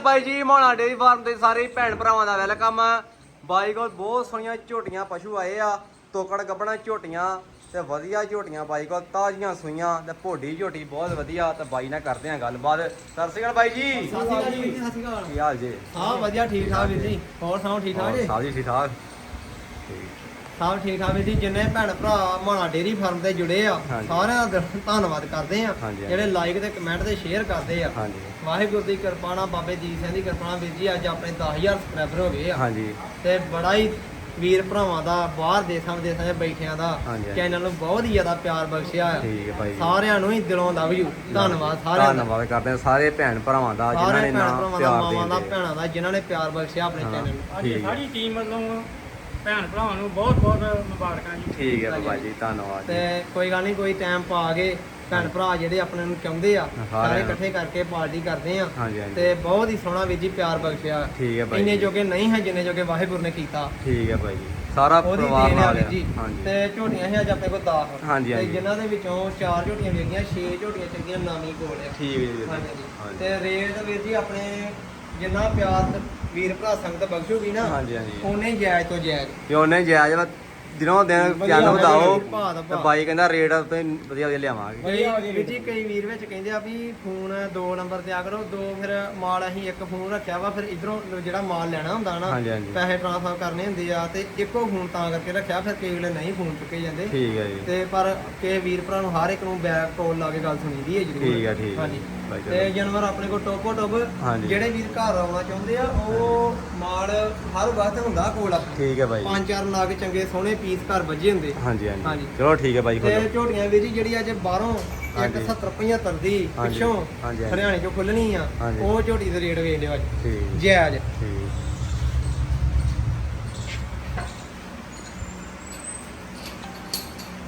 ਬਾਈ ਜੀ ਮੋਣਾ dairy farm ਦੇ ਸਾਰੇ ਭੈਣ ਭਰਾਵਾਂ ਦਾ ਵੈਲਕਮ। ਬਾਈ ਕੋਲ ਬਹੁਤ ਸੋਹਣੀਆਂ ਝੋਟੀਆਂ ਪਸ਼ੂ ਆਏ ਆ ਤੋਕੜ ਗੱਬਣਾ ਝੋਟੀਆਂ ਤੇ ਵਧੀਆ ਝੋਟੀਆਂ ਬਾਈ ਕੋਲ ਤਾਜ਼ੀਆਂ ਸੂਈਆਂ ਤੇ ਭੋਡੀ ਝੋਟੀ ਬਹੁਤ ਵਧੀਆ ਤੇ ਬਾਈ ਨਾਲ ਕਰਦੇ ਆ ਗੱਲਬਾਤ। ਸਤਿ ਸ਼੍ਰੀ ਅਕਾਲ ਬਾਈ ਜੀ। ਸਤਿ ਸ਼੍ਰੀ ਅਕਾਲ ਜੀ ਵੀਰ ਜੀ, ਸਤਿ ਸ਼੍ਰੀ ਅਕਾਲ। ਕੀ ਹਾਲ ਜੀ? ਹਾਂ ਵਧੀਆ ਠੀਕ ਠਾਕ ਵੀਰ ਜੀ। ਹੋਰ ਸੁਣਾਓ ਠੀਕ ਠਾਕ ਜੀ? ਸਾਜੀ ਠੀਕ ਠਾਕ? ਠੀਕ। ਸਭ ਠੀਕ ਠਾਕ ਵੀਰ ਜੀ ਜਿੰਨੇ ਭੈਣ ਭਰਾ ਮਾਣਾ ਡੇਰੀ ਫਾਰਮ ਤੇ ਜੁੜੇ ਆ ਹਾਂਜੀ। ਸਾਰਿਆਂ ਦਾ ਧੰਨਵਾਦ ਕਰਦੇ ਆ। ਹਾਂਜੀ। ਜਿਹੜੇ ਲਾਈਕ ਤੇ ਕਮੈਂਟ ਤੇ ਸ਼ੇਅਰ ਕਰਦੇ ਆ। ਹਾਂਜੀ। ਵਾਹਿਗੁਰੂ ਦੀ ਕਿਰਪਾ ਨਾਲ ਬਾਬੇ ਜੀ ਸਿੰਘ ਦੀ ਕਿਰਪਾ ਨਾਲ ਵੀਰ ਜੀ ਅੱਜ ਆਪਣੇ 10000 ਸਬਸਕ੍ਰਾਈਬਰ ਹੋ ਗਏ ਆ। ਹਾਂਜੀ। ਤੇ ਬੜਾ ਹੀ ਵੀਰ ਭਰਾਵਾਂ ਦਾ ਬਾਹਰ ਦੇਸ਼ਾਂ ਵਿਦੇਸ਼ਾਂ 'ਚ ਬੈਠਿਆਂ ਦਾ ਹਾਂਜੀ, ਹਾਂਜੀ। ਚੈਨਲ ਨੂੰ ਬਹੁਤ ਹੀ ਜ਼ਿਆਦਾ ਪਿਆਰ ਬਖਸ਼ਿਆ ਆ। ਠੀਕ ਹੈ ਜੀ। ਸਾਰਿਆਂ ਨੂੰ ਹੀ ਦਿਲੋਂ ਲਵ ਯੂ ਧੰਨਵਾਦ ਸਾਰਿਆਂ ਦਾ। ਧੰਨਵਾਦ ਕਰਦੇ ਆ ਸਾਰੇ ਭੈਣ ਭਰਾਵਾਂ ਦਾ ਜਿਨ੍ਹਾਂ ਸਾਰੇ ਨੇ ਭੈਣ ਨਾਮ ਭਰਾਵਾਂ ਦਾ ਪਿਆਰ ਮਾਵਾਂ ਦਾ ਭੈਣਾਂ ਦਾ ਜਿਨ੍ਹਾਂ ਨੇ ਪਿਆਰ ਬਖਸ਼ਿਆ ਆਪਣੇ ਹਾਂ। ਚੈਨਲ ਨੂੰ। ਅੱਜ ਠੀਕ ਹੈ। ਸਾਰੀ ਟੀਮ ਵੱਲੋਂ ਭੈਣ ਭਰਾਵਾਂ ਨੂੰ ਬਹੁਤ ਬਹੁਤ ਮੁਬਾਰਕਾਂ ਜੀ। ਠੀਕ ਹੈ ਬਾਬਾ ਜੀ ਧੰਨਵਾਦ ਜੀ। ਤੇ ਕੋਈ ਗੱਲ ਨਹੀਂ ਕੋਈ ਟਾਈਮ ਪਾ ਕੇ ਭੈਣ ਭਰਾ ਜਿਹੜੇ ਆਪਣੇ ਨੂੰ ਚਾਹੁੰਦੇ ਆ ਸਾਰੇ। ਇਕੱਠੇ ਕਰਕੇ ਪਾਰਟੀ ਕਰਦੇ ਆ। ਹਾਂਜੀ ਹਾਂਜੀ। ਤੇ ਬਹੁਤ ਹੀ ਸੋਹਣਾ ਵੀਰ ਜੀ ਪਿਆਰ ਬਖਸ਼ਿਆ। ਠੀਕ ਹੈ ਬਾਈ ਇੰਨੇ ਜੀ। ਜੋਗੇ ਨਹੀਂ ਹੈ ਜਿੰਨੇ ਜੋਗੇ ਵਾਹਿਗੁਰੂ ਨੇ ਕੀਤਾ। ਠੀਕ ਹੈ ਬਾਈ ਜੀ। ਸਾਰਾ ਉਹਦੀ ਪਰਿਵਾਰ ਦੇਣ ਆ ਨਾਲ ਵੀਰ। ਜੀ। ਹਾਂਜੀ। ਤੇ ਝੋਟੀਆਂ ਸੀ ਅੱਜ ਆਪਣੇ ਕੋਲ 10 ਹਾਂਜੀ, ਤੇ ਹਾਂਜੀ। ਜਿਨ੍ਹਾਂ ਦੇ ਵਿੱਚੋਂ ਚਾਰ ਝੋਟੀਆਂ ਵੇਖੀਆਂ 6 ਝੋਟੀਆਂ ਚੰਗੀਆਂ ਨਾਮੀ ਕੋਲ ਆ। ਠੀਕ ਹੈ ਜੀ। ਹਾਂਜੀ। ਤੇ ਰੇਟ ਵੀਰ ਜੀ ਆਪਣੇ ਜਿੰਨਾ ਪਿਆਰ ਵੀਰ ਭਰਾ ਸੰਗਤ ਬਖਸ਼ੂਗੀ ਨਾ ਹਾਂਜੀ ਹਾਂਜੀ। ਉਹਨੇ ਜਾਇਜ਼ ਤੋਂ ਜਾਇਜ਼। ਤੇ ਉਹਨੇ ਜਾਇਜ਼ ਵਾ ਦਿਨੋਂ ਦਿਨ ਵਧੀਆ ਚੰਨ ਵਧੀਆ ਵਧਾਓ। ਭਾਅ ਦਾ ਤੇ ਭਾਅ। ਬਾਈ ਕਹਿੰਦਾ ਰੇਟ ਤੇ ਵਧੀਆ ਵਧੀਆ ਲਿਆਵਾਂਗੇ। ਵਧੀਆ ਜੀ ਕਈ ਵੀਰ ਵਿੱਚ ਕਹਿੰਦੇ ਆ ਵੀ ਫੋਨ ਦੋ ਨੰਬਰ ਤੇ ਆ ਕਰੋ ਦੋ ਫਿਰ ਮਾਲ ਅਸੀਂ ਇੱਕ ਫੋਨ ਰੱਖਿਆ ਵਾ ਫਿਰ ਇਧਰੋਂ ਜਿਹੜਾ ਮਾਲ ਲੈਣਾ ਹੁੰਦਾ ਨਾ ਹਾਂਜੀ, ਹਾਂਜੀ। ਪੈਸੇ ਟ੍ਰਾਂਸਫਰ ਕਰਨੇ ਹੁੰਦੇ ਆ ਤੇ ਇੱਕੋ ਫੋਨ ਤਾਂ ਕਰਕੇ ਰੱਖਿਆ ਫਿਰ ਕਈ ਵੇਲੇ ਨਹੀਂ ਫੋਨ ਚੁੱਕੇ ਜਾਂਦੇ। ਠੀਕ ਹੈ ਜੀ। ਤੇ ਪਰ ਕੇ ਵੀਰ ਭਰਾ ਨੂੰ ਹਰ ਇੱਕ ਨੂੰ ਬੈਕ ਕਾਲ ਲਾ ਕੇ ਗੱਲ ਸੁਣੀ ਦੀ ਹੈ ਜਰੂਰ। ਠੀਕ ਹੈ, ਠੀਕ ਹੈ। ਹਾਂਜੀ। ਬਾਈ ਤੇ। ਜਾਨਵਰ ਆਪਣੇ ਕੋਲ ਟੋਪੋ ਟੋਪ ਹਾਂਜੀ। ਜਿਹੜੇ ਵੀਰ ਘਰ ਆਉਣਾ ਚਾਹੁੰਦੇ ਆ ਉਹ ਮਾਲ ਹਰ ਵਕਤ ਹੁੰਦਾ ਕੋਲ ਆਪਣੇ ਠੀਕ ਹੈ ਬਾਈ ਪੰਜ ਚਾਰ ਨਗ ਚੰਗੇ ਸੋਹਣੇ ਪੀਸ ਘਰ ਵੱਜੇ ਹੁੰਦੇ ਹਾਂਜੀ ਹਾਂਜੀ ਹਾਂਜੀ। ਚਲੋ ਠੀਕ ਹੈ ਬਾਈ ਤੇ ਖੋਲੋ ਝੋਟੀਆਂ ਵੀਰ ਜੀ ਜਿਹੜੀ ਅੱਜ ਬਾਹਰੋਂ ਹਾਂਜੀ। 170 75 ਦੀ ਹਾਂਜੀ, ਪਿੱਛੋਂ ਹਾਂਜੀ, ਹਾਂਜੀ। ਹਰਿਆਣੇ ਚੋਂ ਖੁੱਲਣੀ ਆ ਹਾਂਜੀ। ਉਹ ਝੋਟੀ ਦੇ ਰੇਟ ਵੇਖ ਲਿਓ ਅੱਜ ਠੀਕ ਜਾਇਜ਼ ਠੀਕ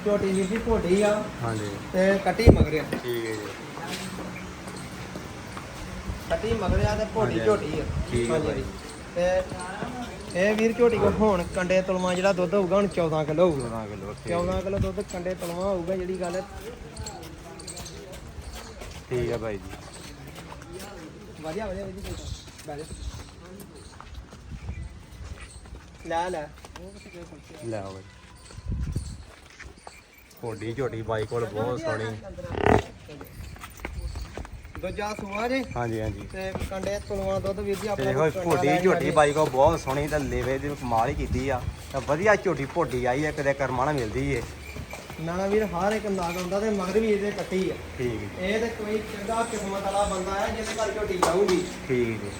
ਝੋਟੀ ਵੀਰ ਜੀ ਭੋਡੀ ਆ ਹਾਂਜੀ ਤੇ ਕੱਟੀ ਮਗਰਿਆ ਠੀਕ ਹੈ ਜੀ ਕੱਟੀ ਮਗਰਿਆ ਤੇ ਹਾਂਜੀ, ਝੋਟੀ ਆ। ਠੀਕ ਹੈ ਹਾਂਜੀ, ਬਾਈ। ਤੇ ਇਹ ਵੀਰ ਝੋਟੀ ਕੋ ਹੁਣ ਕੰਡੇ ਤਲਵਾ ਜਿਹੜਾ ਦੁੱਧ ਹੋਊਗਾ ਹੁਣ 14 ਕਿਲੋ ਹੋਊਗਾ। 14 ਕਿਲੋ 14 ਕਿਲੋ ਦੁੱਧ ਕੰਡੇ ਤਲਵਾ ਹੋਊਗਾ ਜਿਹੜੀ ਗੱਲ ਠੀਕ ਹੈ ਬਾਈ ਜੀ। ਵਧੀਆ ਵਧੀਆ ਜੀ। ਬੈਠ ਲੈ। ਲੈ ਲੈ ਬਾਈ ਕੋਡੀ ਝੋਟੀ ਬਾਈ ਕੋਲ ਬਹੁਤ ਸੋਹਣੀ। ਦੂਜਾ ਸੂਆ ਜੀ। ਹਾਂਜੀ ਹਾਂਜੀ। ਤੇ ਕੰਡੇ ਤਲਵਾ ਦੁੱਧ ਵੀਰ ਜੀ ਆਪਣੇ ਦੇਖੋ ਕੋਲ ਕੰਡਾ ਝੋਟੀ ਝੋਟੀ। ਬਾਈ ਕੋਲ ਬਹੁਤ ਸੋਹਣੀ ਤੇ ਲੇਵੇ ਦੀ ਕਮਾਲ ਹੀ ਕੀਤੀ ਆ। ਤਾਂ ਵਧੀਆ ਝੋਟੀ ਭੋਡੀ ਆਈ ਹੈ ਕਿਤੇ ਕਰਮਾਂ ਨਾਲ ਮਿਲਦੀ ਏ। ਨਾਣਾ ਵੀਰ ਹਰ ਇੱਕ ਨਾਗ ਹੁੰਦਾ ਤੇ ਮਗਰ ਵੀ ਇਹਦੇ ਕੱਟੀ ਆ। ਠੀਕ ਹੈ ਇਹ ਤੇ ਕੋਈ ਚੰਗਾ ਕਿਸਮਤ ਵਾਲਾ ਬੰਦਾ ਹੈ ਜਿਹਦੇ ਘਰ ਝੋਟੀ ਜਾਊਗੀ। ਠੀਕ ਜੀ।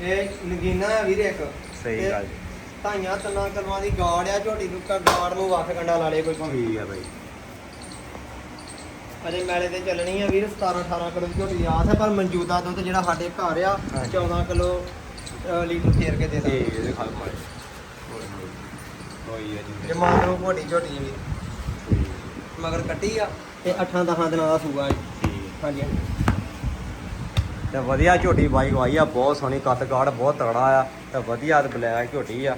ਇਹ ਨਗੀਨਾ ਹੈ ਵੀਰ ਇੱਕ। ਸਹੀ ਤੇ ਗੱਲ ਜੀ। ਢਾਈਆਂ ਤਿੰਨਾਂ ਕਰਮਾਂ ਦੀ ਗਾੜ ਆ ਝੋਟੀ ਨੂੰ ਕ- ਗਾੜ ਨੂੰ ਵੱਖ ਕੰਡਾ ਲਾ ਲੇ ਕੋਈ ਭਾਵੇਂ। ਠੀਕ ਹੈ ਬਾਈ। ਅਜੇ ਮੈਲੇ ਤੇ ਚੱਲਣੀ ਆ ਵੀਰ 17 18 ਕਿਲੋ ਦੀ ਝੋਟੀ ਦੀ ਆਸ ਹੈ ਪਰ ਮੌਜੂਦਾ ਦੁੱਧ ਜਿਹੜਾ ਸਾਡੇ ਘਰ ਆ ਹਾਂਜੀ। 14 ਕਿਲੋ ਲੀਟਰ ਫੇਰ ਕੇ ਦੇ ਦਾਂਗੇ। ਠੀਕ ਹੈ ਖਾਲ ਮਾਰੇ ਹੋਈ ਹੈ ਜੇ। ਜੀ ਮੰਨ ਲਓ ਮੋਟੀ ਝੋਟੀ ਆ ਵੀਰ। ਮਗਰ ਕੱਟੀ ਆ ਤੇ 8 10 ਦਿਨਾਂ ਦਾ ਸੂਆ ਜੀ। ਹਾਂਜੀ। ਤੇ ਵਧੀਆ ਝੋਟੀ ਬਾਈ ਆਈ ਆ ਬਹੁਤ ਸੋਹਣੀ ਕੱਦ ਕਾੜ ਬਹੁਤ ਤਗੜਾ ਆ। ਤੇ ਵਧੀਆ ਤੇ ਬਲੈਕ ਝੋਟੀ ਆ।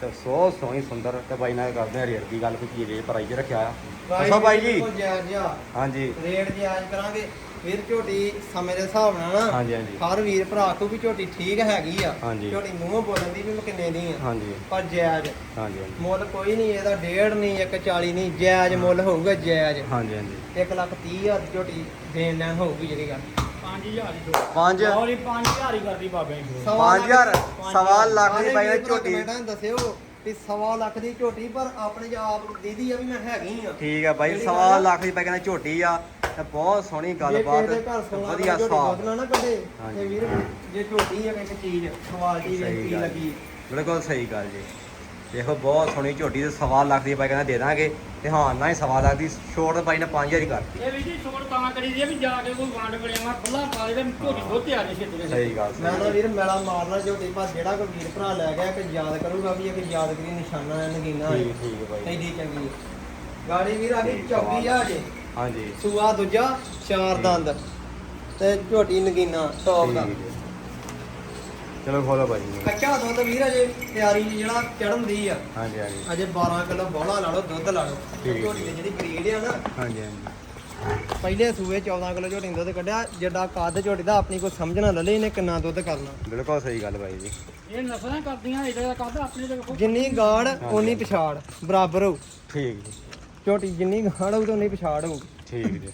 ਤੇ ਸੋ ਸੋਹਣੀ ਸੁੰਦਰ ਤੇ ਬਾਈ ਨਾਲ ਕਰਦੇ ਆ ਰੇਟ ਦੀ ਗੱਲ ਕੋਈ ਕੀ ਰੇਟ ਪ੍ਰਾਈਸ ਰੱਖਿਆ ਆ। ਦੱਸੋ ਬਾਈ ਜੀ। ਬਿਲਕੁਲ ਜਾਇਜ਼ ਜਿਹਾ। ਹਾਂਜੀ। ਰੇਟ ਜਾਇਜ਼ ਕਰਾਂਗੇ। ਵੀਰ ਝੋਟੀ ਸਮੇਂ ਦੇ ਹਿਸਾਬ ਨਾਲ ਨਾ ਹਾਂਜੀ ਹਾਂਜੀ। ਹਰ ਵੀਰ ਭਰਾ ਕੋ ਵੀ ਝੋਟੀ ਠੀਕ ਹੈਗੀ ਆ। ਹਾਂਜੀ। ਝੋਟੀ ਮੂੰਹੋਂ ਬੋਲਣ ਦੀ ਵੀ ਮੈਂ ਕਿੰਨੇ ਦੀ ਆ। ਹਾਂਜੀ। ਪਰ ਜਾਇਜ਼। ਹਾਂਜੀ ਹਾਂਜੀ। ਮੁੱਲ ਕੋਈ ਨਹੀਂ ਇਹਦਾ ਡੇਢ ਨਹੀਂ 140 ਨਹੀਂ ਜਾਇਜ਼ ਮੁੱਲ ਹੋਊਗਾ ਜਾਇਜ਼। ਹਾਂਜੀ ਹਾਂਜੀ। 1 ਲੱਖ 30 ਹਜ਼ਾਰ ਦੀ ਝੋਟੀ ਦੇਣ ਲੈਣ ਹੋਊਗੀ ਜਿਹੜੀ ਗੱਲ। 5000 ਹੀ ਦੋ। ਪੰਜ? 5000 ਹੀ ਕਰਦੀ ਬਾਬੇ ਨੇ ਪੰਜ ਹਜ਼ਾਰ, ਲੱਖ- ਸਵਾ ਲੱਖ ਦੀ ਬਾਈ ਝੋਟੀ। ਕਮੈਂਟਾਂ ਦੱਸਿਓ ਵੀ ਸਵਾ ਲੱਖ ਦੀ ਝੋਟੀ ਪਰ ਆਪਣੇ ਆਪ ਦੀਦੀ ਆ ਵੀ ਮੈਂ ਹੈਗੀ ਆ। ਠੀਕ ਆ ਬਾਈ ਸਵਾ ਗੱਲ ਆ- ਲੱਖ ਦੀ ਪੈ ਕਹਿੰਦਾ ਝੋਟੀ ਆ। ਤੇ ਬਹੁਤ ਸੋਹਣੀ ਜੇ ਗੱਲਬਾਤ ਕਿਸੇ ਦੇ ਘਰ ਤੇ ਸੋਨਾ ਵਧੀਆ ਝੋਟੀ ਸਾਫ਼। ਨਾ ਨਾ ਕੱਢੇ ਹਾਂਜੀ। ਤੇ ਵੀਰ ਜੇ ਝੋਟੀ ਹੈ ਇੱਕ ਚੀਜ਼ ਕੁਆਲਿਟੀ ਸਹੀ ਵੇਖੀ ਗੱਲ। ਲੱਗੀ। ਬਿਲਕੁਲ ਸਹੀ ਗੱਲ ਜੀ। ਦੇਖੋ ਬਹੁਤ ਸੋਹਣੀ ਝੋਟੀ ਤੇ ਸਵਾ ਲੱਖ ਦੀ ਬਾਈ ਕਹਿੰਦਾ ਦੇ ਦਾਂਗੇ। ਤੇ ਹਾਂ ਨਾ ਹੀ ਸਵਾ ਲੱਖ ਦੀ ਛੋਟ ਬਾਈ ਨੇ 5000 ਹੀ ਕਰਤੀ। ਇਹ ਵੀ ਜੀ ਛੋੜ ਤਾਂ ਕਰੀ ਦੀ ਆ ਵੀ ਜਾ ਕੇ ਕੋਈ ਵੰਡ ਬਣਿਆ ਖੁੱਲਾ ਪਾ ਦੇ ਤੇ ਝੋਟੀ ਦੁੱਧ ਆ ਜੇ ਛੇਤੀ ਦੇ ਸਹੀ ਗੱਲ ਮੈਂ ਤਾਂ ਵੀਰ ਮੇਲਾ ਮਾਰਨਾ ਝੋਟੀ ਪਰ ਜਿਹੜਾ ਕੋਈ ਵੀਰ ਭਰਾ ਲੈ ਗਿਆ ਕਿ ਯਾਦ ਕਰੂਗਾ ਵੀ ਇਹ ਯਾਦਗਰੀ ਨਿਸ਼ਾਨਾ ਹੈ ਨਗੀਨਾ ਠੀਕ ਠੀਕ ਬਾਈ ਐਡੀ ਚੰਗੀ। ਗਾੜੀ ਵੀਰ ਆ ਗਈ 24000 ਜੇ। ਹਾਂਜੀ। ਸੂਆ ਦੂਜਾ ਚਾਰ ਦੰਦ। ਤੇ ਝੋਟੀ ਨਗੀਨਾ ਟੌਪ ਦਾ। ਚਲੋ ਖੋਲੋ ਬਾਈ ਜੀ। ਕੱਚਾ ਦੁੱਧ ਵੀਰ ਅਜੇ ਤਿਆਰੀ ਜਿਹੜਾ ਚੜਨ ਦੀ ਆ। ਹਾਂਜੀ ਹਾਂਜੀ। ਅਜੇ 12 ਕਿਲੋ ਬੋਲਾ ਲਾ ਲਓ ਦੁੱਧ ਲਾ ਲਓ। ਠੀਕ ਹੈ। ਝੋਟੀ ਦੀ ਜਿਹੜੀ ਬਰੀਡ ਆ ਨਾ ਹਾਂਜੀ ਹਾਂਜੀ। ਪਹਿਲੇ ਸੂਏ 14 ਕਿਲੋ ਝੋਟੀ ਦਾ ਦੁੱਧ ਕੱਢਿਆ ਜਿੱਡਾ ਕੱਦ ਝੋਟੀ ਦਾ ਆਪਣੀ ਕੋਈ ਸਮਝਣਾ ਲੱਲੇ ਇਹਨੇ ਕਿੰਨਾ ਦੁੱਧ ਕਰਨਾ। ਬਿਲਕੁਲ ਸਹੀ ਗੱਲ ਬਾਈ ਜੀ। ਇਹ ਨਸਲਾਂ ਕਰਦੀਆਂ ਇਹਦਾ ਦਾ ਆਪਣੇ ਤੇ ਵੇਖੋ ਜਿੰਨੀ ਗਾੜ ਓਨੀ ਪਛਾੜ ਬਰਾਬਰ ਹੋਊ। ਠੀਕ ਜੀ। ਝੋਟੀ ਜਿੰਨੀ ਗਾੜ ਹੋਊ ਤੇ ਓਨੀ ਪਛਾੜ ਹੋਊ। ਠੀਕ ਜੀ।